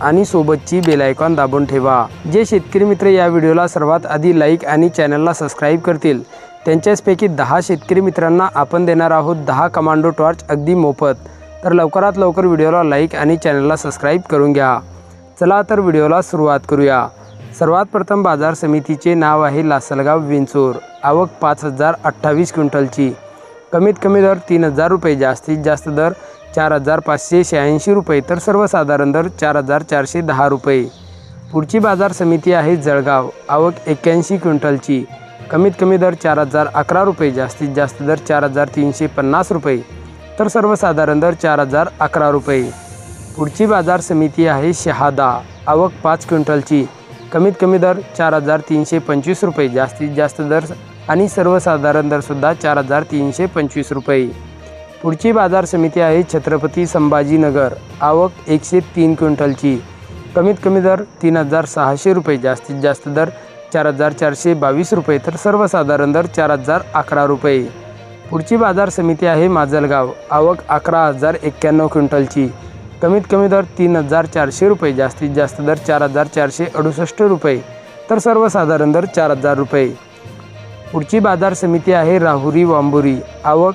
आणि सोबतची बेलायकॉन दाबून ठेवा. जे शेतकरी मित्र या व्हिडिओला सर्वात आधी लाईक आणि चॅनलला सबस्क्राईब करतील त्यांच्याचपैकी दहा शेतकरी मित्रांना आपण देणार आहोत दहा कमांडो टॉर्च अगदी मोफत. तर लवकरात लवकर व्हिडिओला लाईक आणि चॅनलला सबस्क्राईब करून घ्या. चला तर व्हिडिओला सुरुवात करूया. सर्वात प्रथम बाजार समितीचे नाव आहे लासलगाव विंचूर. आवक पाच हजार अठ्ठावीस क्विंटलची. कमीत कमी दर तीन हजार रुपये जास्तीत जास्त दर चार हजार पाचशे शहाऐंशी रुपये. तर सर्वसाधारण दर चार हजार चारशे दहा रुपये. पुढची बाजार समिती आहे जळगाव. आवक एक्क्याऐंशी क्विंटलची. कमीत कमी दर चार हजार अकरा रुपये. जास्तीत जास्त दर चार हजार तीनशे पन्नास रुपये. तर सर्वसाधारण दर चार हजार अकरा रुपये. पुढची बाजार समिती आहे शहादा. आवक पाच क्विंटलची. कमीत कमी दर चार हजार तीनशे पंचवीस रुपये. जास्तीत जास्त दर आणि सर्वसाधारण दरसुद्धा चार हजार तीनशे पंचवीस रुपये. पुढची बाजार समिती आहे छत्रपती संभाजीनगर. आवक एकशे तीन क्विंटलची. कमीत कमी दर तीन हजार सहाशे रुपये जास्तीत जास्त दर चार हजार चारशे बावीस रुपये तर सर्वसाधारण दर चार हजार अकरा रुपये. पुढची बाजार समिती आहे माजलगाव. आवक अकरा हजार एक्क्याण्णव क्विंटलची. कमीत कमी दर तीन हजार चारशे रुपये जास्तीत जास्त दर चार हजार चारशे अडुसष्ट रुपये तर सर्वसाधारण दर चार हजार रुपये. पुढची बाजार समिती आहे राहुरी वांबुरी. आवक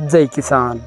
जय किसान.